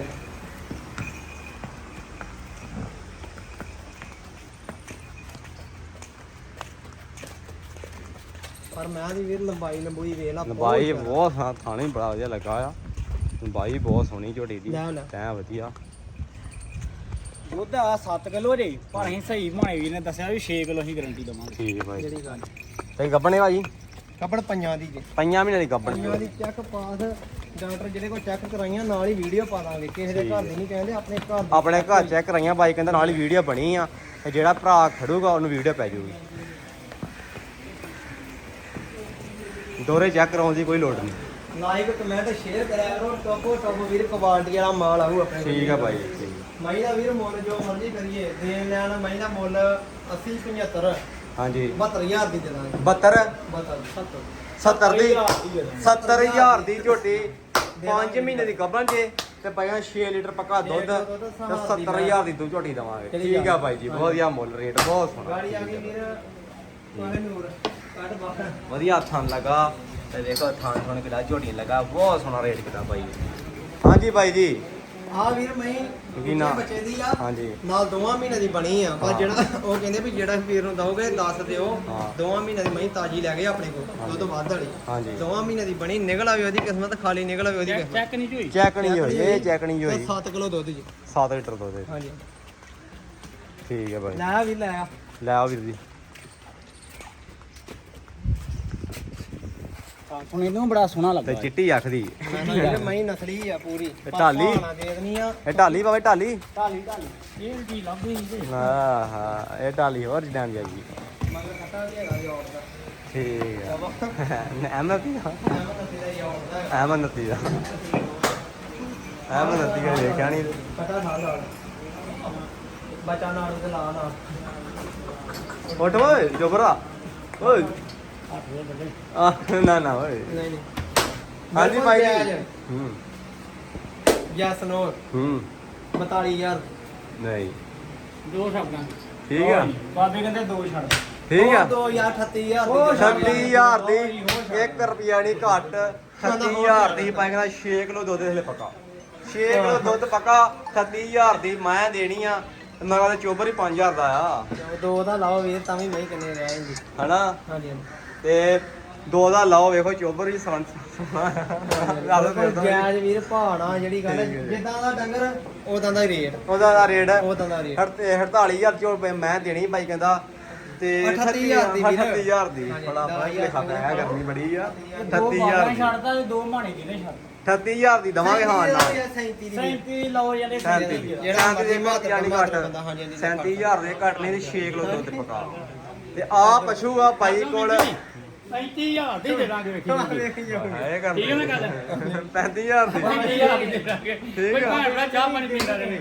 ਪਰ ਮੈਂ ਦੀ ਵੀਰ ਲੰਬਾਈ ਲੰਬੂਈ ਵੇਖ ਲਾ ਲੰਬਾਈ ਜ਼ਿਆਦਾ। ਬਹੁਤ ਸੋਹਣਾ ਥਾਣੇ ਬੜਾ ਵਧੀਆ ਲੱਗਾ ਆ। ਲੰਬਾਈ ਬਹੁਤ ਸੋਹਣੀ ਝੋਟੀ ਦੀ ਲੈ ਲੈ। ਤੈਂ ਵਧੀਆ। ਦੁੱਧ ਆ 7 ਕਿਲੋ ਜੇ ਪਰ ਅਸੀਂ ਸਹੀ ਮਾਣੇ ਵੀ ਨੇ ਦੱਸਿਆ ਵੀ 6 ਕਿਲੋ ਅਸੀਂ ਗਾਰੰਟੀ ਦਵਾਂਗੇ। ਠੀਕ ਭਾਈ। ਜਿਹੜੀ ਗੱਲ। ਤੇ ਗੱਬਣੇ ਭਾਜੀ ਕੱਪੜ ਪੰਜਾਂ ਦੀ ਜੇ। ਪਈਆਂ ਮਹੀਨੇ ਦੀ ਗੱਬਣ। ਪੰਜਾਂ ਦੀ ਚੈੱਕ ਪਾਸ ਡਾਕਟਰ ਜਿਹੜੇ ਕੋਲ ਚੈੱਕ ਕਰਾਈਆਂ ਨਾਲ ਹੀ ਵੀਡੀਓ ਪਾ ਦਾਂਗੇ। ਕਿਸੇ ਦੇ ਘਰ ਦੀ ਨਹੀਂ ਕਹਿੰਦੇ ਆਪਣੇ ਘਰ ਦੀ ਆਪਣੇ ਘਰ ਚੈੱਕ ਕਰਾਈਆਂ ਬਾਈ ਕਹਿੰਦਾ ਨਾਲ ਹੀ ਵੀਡੀਓ ਬਣੀ ਆ। ਤੇ ਜਿਹੜਾ ਭਰਾ ਖੜੂਗਾ ਉਹਨੂੰ ਵੀਡੀਓ ਪੈ ਜਾਊਗੀ। ਦੋਰੇ ਚੈੱਕ ਕਰਾਉਣ ਦੀ ਕੋਈ ਲੋੜ ਨਹੀਂ। ਲਾਈਕ ਕਮੈਂਟ ਸ਼ੇਅਰ ਕਰਿਆ ਕਰੋ ਟੋਪੋ ਟੋਪ ਵੀਰ ਕੁਆਲਿਟੀ ਵਾਲਾ ਮਾਲ ਆਊ ਆਪਣੇ ਕੋਲ। ਠੀਕ ਆ ਭਾਈ ਠੀਕ। ਮਾਈ ਦਾ ਵੀਰ ਮੁੱਲ ਜੋ ਮਰਜ਼ੀ ਕਰੀਏ ਦੇਣ ਲੈਣ ਮਾਈ ਦਾ ਮੁੱਲ 80 75 ਹਾਂਜੀ। 72000 ਦੀ ਦੇ ਦਾਂਗੇ 72 72 70 ਦੀ? ਹਜ਼ਾਰ ਦੀ ਦੇ ਦਾਂਗੇ। 70000 ਦੀ ਝੋਟੀ। 5 ਮਹੀਨੇ ਦੀ ਗੱਬਣ ਜੇ ਤੇ ਪਈਆਂ 6 ਲੀਟਰ ਪੱਕਾ ਦੁੱਧ ਤੇ ਲੀਟਰ ਦੁੱਧ, 70000 ਦੀ ਦੋ ਝੋਟੀ ਦਵਾਂਗੇ। ਠੀਕ ਆ। ਭਾਈ ਜੀ ਬਹੁਤ ਵਧੀਆ ਮੁੱਲ ਰੇਟ ਬਹੁਤ ਸੋਹਣਾ। ਗਾੜੀ ਆ ਗਈ ਵੀਰ ਕੋਹੇ ਨੂਰ। ਵਧੀਆ ਥਣ ਲਗਾ। ਤੇ ਦੇਖੋ ਥਣ ਥਣ ਕਿਦਾ ਝੋਟੀ ਲਗਾ ਬਹੁਤ ਸੋਹਣਾ ਰੇਟ ਕਿਦਾ ਭਾਈ ਹਾਂਜੀ ਬਾਈ ਜੀ। ਆ ਵੀਰ ਮੈਂ ਕੀ ਨਾਂ? ਬੱਚੇ ਦੀ ਆ। ਹਾਂਜੀ। ਨਾਲ ਦੋਵਾਂ ਮਹੀਨੇ ਦੀ ਬਣੀ ਆ। ਪਰ। ਜਿਹੜਾ ਉਹ ਕਹਿੰਦੇ ਵੀ ਜਿਹੜਾ ਵੀਰ ਨੂੰ ਦਓਗੇ ਦੱਸ ਦਿਓ। ਦੋਵਾਂ ਮਹੀਨੇ ਦੀ ਮਹੀਂ ਤਾਜੀ ਲੈ ਗਏ ਆਪਣੇ ਕੋਲ ਉਹ ਤੋਂ ਵੱਧ ਵਾਲੀ। ਹਾਂਜੀ। ਦੋਵਾਂ ਮਹੀਨੇ ਦੀ ਬਣੀ ਨਿਕਲ ਆਵੇ ਉਹਦੀ ਕਿਸਮਤ ਖਾਲੀ ਨਿਕਲ ਆਵੇ ਉਹਦੀ ਚੈੱਕ ਨਹੀਂ ਹੋਈ? ਚੈੱਕ ਨਹੀਂ ਹੋਈ ਇਹ ਚੈੱਕ ਨਹੀਂ ਹੋਈ। 7 ਕਿਲੋ ਦੁੱਧ ਜੀ। 7 ਲੀਟਰ ਦੁੱਧ। ਦੇ ਹਾਂਜੀ। ਠੀਕ ਹੈ ਬਾਈ। ਲੈ ਵੀ ਲੈ ਆ। ਲੈ ਆਓ ਵੀਰ ਜੀ। ਹੁਣ ਇਹਨੂੰ ਬੜਾ ਸੋਹਣਾ ਤੇ ਲੱਗਾ ਚਿੱਟੀ ਅੱਖ ਦੀ ਇਹ ਮਹੀਂ ਨਸਲੀ ਆ ਪੂਰੀ। ਤੇ ਢਾਲੀ? ਭਾਣਾ ਦੇ ਦੇਣੀ ਆ ਇਹ ਢਾਲੀ ਬਾਬੇ ਢਾਲੀ? ਢਾਲੀ ਢਾਲੀ। ਇਹ ਕੀ ਲੱਭਦੀ ਤੇ ਹਾਂ ਹਾਂ ਇਹ ਢਾਲੀ ਹੋਰ ਜਿੱਦਾਂ ਦੀ ਆਈ ਮਗਰ ਖੱਟਾ ਵੀ ਹੈਗਾ ਜੋੜ ਦਾ। ਠੀਕ ਹੈ ਅਹਿਮਦ ਦੀ ਦਾ ਜੋੜ ਦਾ ਅਹਿਮਦ ਨਤੀ ਦਾ। ਨਤੀ ਦਾ ਦੇਖਿਆ ਨਹੀਂ ਖੱਟਾ ਨਾਲ ਨਾਲ ਬਚਾ ਨਾਲ ਉਹਦੇ ਲਾ ਨਾਲ। ਉੱਠ ਓਏ ਜੋਬਰਾ। ਓਏ। ਆ ਨਾ ਨਾ ਓਏ। ਨਹੀਂ ਨਹੀਂ। ਹਾਂਜੀ ਭਾਈ ਜੀ। ਹੂੰ। Yes no. ਹੂੰ। 42000 ਨਹੀਂ। ਦੋ ਛੱਡਾਂ ਠੀਕ ਆ। ਬਾਬੇ ਕਹਿੰਦੇ ਦੋ ਛੱਡ ਠੀਕ ਆ। ਦੋ ਯਾਰ 38000 ਉਹ ਦੀ ਛੱਡ। 36000 ਦੀ 1 ਰੁਪਿਆ ਨਹੀਂ ਘੱਟ। 36000 ਦੀ ਪਾਈ ਕਹਿੰਦਾ 6 ਕਿਲੋ ਦੁੱਧ ਹਲੇ ਪੱਕਾ। 6 ਕਿਲੋ ਦੁੱਧ ਪੱਕਾ 36000 ਦੀ ਮੈਂ ਦੇਣੀ ਆ। ਮੈਂ ਕਹਿੰਦਾ ਚੋਬਰ ਹੀ 5000 ਦਾ ਆ। ਦੋ ਦਾ ਲਾਓ ਵੀਰ ਤਾਂ ਵੀ ਨਹੀਂ ਕਿੰਨੇ ਰਹਿ ਜਾਂਦੀ। ਹਨਾ? ਹਾਂਜੀ ਹਾਂਜੀ। ਤੇ ਦੋ ਦਾ ਲਾਓ ਵੇਖੋ ਚੋਬਰ ਹੀ ਸਣ ਜਾਇਜ਼ ਵੀਰ ਭਾਣਾ ਜਿਹੜੀ ਗੱਲ। ਜਿੱਦਾਂ ਦਾ ਡੰਗਰ ਉਦਾਂ ਦਾ ਹੀ ਰੇਟ। ਉਹਦਾ ਦਾ ਰੇਟ ਉਦਾਂ ਦਾ ਰੇਟ। 48000 ਚੋ ਮੈਂ ਦੇਣੀ ਭਾਈ ਕਹਿੰਦਾ। ਤੇ 38,000 ਦੀ ਵੀਰ। 38000 ਦੀ। ਬੜਾ ਬੜਾ ਲਿਖਾ ਪਿਆ ਹੈ ਗਰਮੀ ਬੜੀ ਆ। ਦੋ 38000 ਬਾਰਾਂ ਦੀ। ਛੱਡਦਾ ਤੇ ਦੋ ਮਾਣੇ ਕਿਹਨੇ ਛੱਡ। 38000 ਦੀ ਦਵਾਂਗੇ ਹਾਂ ਨਾ 37 ਦੀ 37 ਲਓ ਜਾਂਦੇ ਸੈਂਤੀ ਦੀ। ਜਿਹੜਾ ਮਰਜ਼ੀ ਮਾਤਰ ਯਾਨੀ ਘੱਟ। ਬੰਦਾ, ਹਾਂਜੀ, ਹਾਂਜੀ, 37000 ਦੇ ਘੱਟ ਨਹੀਂ ਤੇ 6 ਕਿਲੋ ਦੁੱਧ ਪਕਾ। ਤੇ ਆ ਪਸ਼ੂ ਆ ਭਾਈ ਕੋਲ। 35000 ਦੀ ਦੇ ਦਾਂਗੇ ਵੇਖੀ ਇਹ ਕਰ ਠੀਕ ਹੈ ਨਾ ਗੱਲ? 35000 ਦੀ। 35000 ਦੀ ਦੇ ਦਾਂਗੇ। ਠੀਕ ਕੋਈ ਆ। ਭਾਵੇਂ ਬੜਾ ਚਾਹ ਪਾਣੀ ਪੀਂਦਾ ਰਹੇ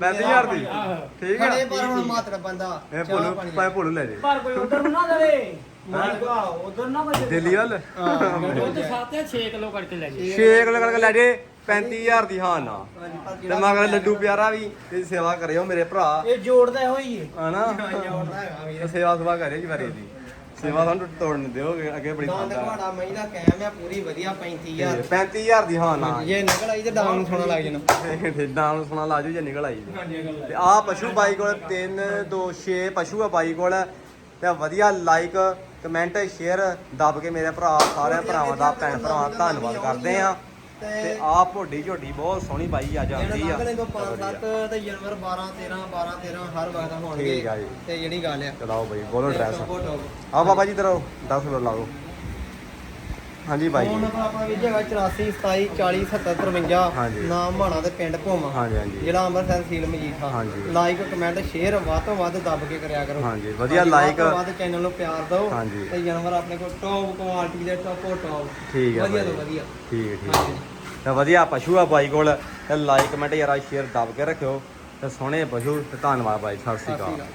35000 ਦੀ। ਆਹੋ। ਠੀਕ ਆ। ਖੜੇ ਪਰ ਹੁਣ ਮਾਤਰ ਬੰਦਾ ਇਹ ਚਾਹ ਭੁੱਲੂ ਪਾਣੀ ਭਾਵੇਂ ਭੁੱਲੂ ਲੈ ਜੇ। ਪਰ ਕੋਈ ਉਧਰ ਨੂੰ ਨਾ ਦੇਵੇ। ਮਾਲਕਾ ਉਧਰ ਨਾ ਕੋਈ ਦਿੱਲੀ ਵੱਲ? ਉਹ ਤੇ 7 6 ਕਿਲੋ ਕਰਕੇ ਲੈ ਜੀ। 6 ਕਿਲੋ ਕਰਕੇ ਲੈ ਜੇ 35000 ਦੀ ਹਾਂ ਨਾ। ਤੇ ਮੈਂ ਕਹਿੰਦਾ ਲੱਡੂ ਪਿਆਰਾ ਵੀ ਤੇ ਸੇਵਾ ਕਰਿਓ ਮੇਰੇ ਭਰਾ। ਇਹ ਜੋੜਦਾ ਇਹੋ ਹੀ ਹੈ ਹਨਾ ਜੋੜਦਾ ਹੈਗਾ ਵੀਰ ਤੇ ਸੇਵਾ ਸੁਭਾ ਕਰਿਓ ਜੀ ਵਾਰੀ ਦੀ ਸੇਵਾ ਤੁਹਾਨੂੰ ਤੋੜਨ ਦਿਓਗੇ ਅੱਗੇ ਬੜੀ ਦੰਦ ਖਾਂਦਾ। ਘਾੜਾ ਮਹੀਂ ਦਾ ਕਾਇਮ ਆ ਪੂਰੀ ਵਧੀਆ 35000 35000 ਦੀ ਹਾਂ ਨਾ। ਜੇ ਨਿਕਲ ਆਈ ਤੇ ਡਾਂਗ ਨੂੰ ਸੋਣਾ ਲੱਗ ਜਾਣਾ। ਤੇ ਨਾਮ ਸੁਣਾ ਲਾਜੋ ਜੇ ਨਿਕਲ ਆਈ ਤੇ। ਆ ਪਸ਼ੂ ਬਾਈ ਕੋਲ 3 2 6 ਪਸ਼ੂ ਆ ਬਾਈ ਕੋਲ। ਤੇ ਵਧੀਆ ਲਾਈਕ ਕਮੈਂਟ ਸ਼ੇਅਰ ਦੱਬ ਕੇ ਮੇਰੇ ਭਰਾ ਸਾਰਿਆਂ ਭਰਾਵਾਂ ਦਾ ਭੈਣ ਭਰਾਵਾਂ ਦਾ ਧੰਨਵਾਦ ਕਰਦੇ ਆ। ਤੇ ਆ ਭੋਡੀ ਝੋਡੀ ਬਹੁਤ ਸੋਹਣੀ ਬਾਈ ਅੱਜ ਆਉਂਦੀ ਆ। ਲੰਘਣੇ ਤੋਂ 5 7 ਤੇ ਜਨਵਰ 12 13 12 13 ਹਰ ਵਕਤ ਹੋਣਗੇ। ਠੀਕ ਆ ਜੀ। ਤੇ ਜਿਹੜੀ ਗੱਲ ਆ ਚਲਾਓ ਬਾਈ ਬੋਲੋ ਡਰੈਸ ਟੋਪੋ ਟੋਪ। ਆ ਬਾਬਾ ਜੀ ਤਰੋ 10 ਮਿੰਟ ਲਾਓ। ਹਾਂਜੀ ਬਾਈ ਫੋਨ ਜੀ ਨੰਬਰ ਆਪਣਾ ਵੀ ਹੈਗਾ 84 27 40 70 53 ਹਾਂਜੀ। ਨਾਮ ਮਾਣਾ ਤੇ ਪਿੰਡ ਭੋਮਾ। ਹਾਂਜੀ ਹਾਂਜੀ। ਜ਼ਿਲ੍ਹਾ ਅੰਮ੍ਰਿਤਸਰ ਸੀਲ ਮਜੀਠਾ। ਹਾਂਜੀ। ਲਾਈਕ ਕਮੈਂਟ ਸ਼ੇਅਰ ਵੱਧ ਤੋਂ ਵੱਧ ਦੱਬ ਕੇ ਕਰਿਆ ਕਰੋ। ਹਾਂਜੀ, ਵਧੀਆ ਹਾਂਜੀ, ਵੱਧ ਤੋਂ ਵੱਧ ਚੈਨਲ ਨੂੰ ਪਿਆਰ ਦਿਓ। ਹਾਂਜੀ। ਤੇ ਜਾਨਵਰ ਆਪਣੇ ਕੋਲ ਟੌਪ ਕੁਆਲਿਟੀ ਦੇ ਟੌਪੋ ਟੌਪ ਠੀਕ ਆ ਵਧੀਆ ਤੋਂ ਬਾਈ। ਵਧੀਆ। ਠੀਕ ਹੈ, ਠੀਕ ਹਾਂਜੀ। ਹੈ। ਤੇ ਵਧੀਆ ਪਸ਼ੂ ਆ ਬਾਈ ਕੋਲ। ਤੇ ਲਾਈਕ ਕਮੈਂਟ ਯਾਰਾ ਸ਼ੇਅਰ ਦੱਬ ਕੇ ਰੱਖਿਓ। ਤੇ ਸੋਹਣੇ ਪਸ਼ੂ ਤੇ ਧੰਨਵਾਦ ਬਾਈ ਸਤਿ ਸ਼੍ਰੀ ਸਤਿ ਸ਼੍ਰੀ ਅਕਾਲ। ਅਕਾਲ।